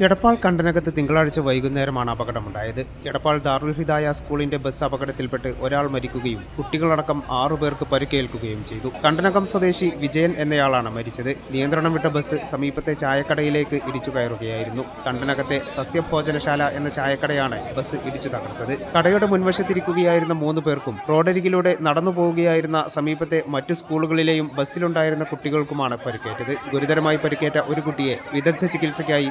എടപ്പാൾ കണ്ടനകത്ത് തിങ്കളാഴ്ച വൈകുന്നേരമാണ് അപകടമുണ്ടായത്. എടപ്പാൾ ദാറുൽ ഹിദായ സ്കൂളിന്റെ ബസ് അപകടത്തിൽപ്പെട്ട് ഒരാൾ മരിക്കുകയും കുട്ടികളടക്കം ആറു പേർക്ക് പരിക്കേൽക്കുകയും ചെയ്തു. കണ്ടനകം സ്വദേശി വിജയൻ എന്നയാളാണ് മരിച്ചത്. നിയന്ത്രണം വിട്ട ബസ് സമീപത്തെ ചായക്കടയിലേക്ക് ഇടിച്ചു കയറുകയായിരുന്നു. കണ്ടനകത്തെ സസ്യഭോജനശാല എന്ന ചായക്കടയാണ് ബസ് ഇടിച്ചു തകർത്തത്. കടയുടെ മുൻവശത്തിരിക്കുകയായിരുന്ന മൂന്ന് പേർക്കും റോഡരികിലൂടെ നടന്നു പോവുകയായിരുന്ന സമീപത്തെ മറ്റു സ്കൂളുകളിലെയും ബസ്സിലുണ്ടായിരുന്ന കുട്ടികൾക്കുമാണ് പരിക്കേറ്റത്. ഗുരുതരമായി പരിക്കേറ്റ ഒരു കുട്ടിയെ വിദഗ്ധ ചികിത്സയ്ക്കായി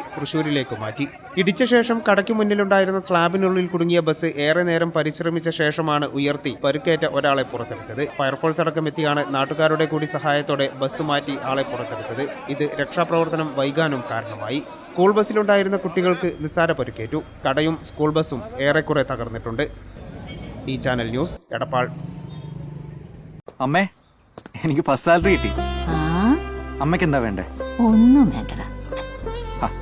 തൃശൂരിലേക്ക് മാറ്റി. ഇടിച്ച ശേഷം കടയ്ക്ക് മുന്നിലുണ്ടായിരുന്ന സ്ലാബിനുള്ളിൽ കുടുങ്ങിയ ബസ് ഏറെ നേരം പരിശ്രമിച്ച ശേഷമാണ് ഉയർത്തി പരുക്കേറ്റ ഒരാളെ പുറത്തെടുത്തത്. ഫയർഫോഴ്സ് അടക്കം എത്തിയാണ് നാട്ടുകാരുടെ കൂടി സഹായത്തോടെ ബസ് മാറ്റി ആളെ പുറത്തെടുത്തത്. ഇത് രക്ഷാപ്രവർത്തനം വൈകാനും കാരണമായി. സ്കൂൾ ബസ്സിലുണ്ടായിരുന്ന കുട്ടികൾക്ക് നിസ്സാര പരുക്കേറ്റു. കടയും സ്കൂൾ ബസ്സും ഏറെക്കുറെ തകർന്നിട്ടുണ്ട്. ഈ ചാനൽ ന്യൂസ് എടപ്പാൾ. അമ്മേ എനിക്ക് ഫസ്റ്റ് സാലറി കിട്ടി. ആ? അമ്മയ്ക്ക് എന്താ വേണ്ടേ? ഒന്നും വേണ്ടടാ.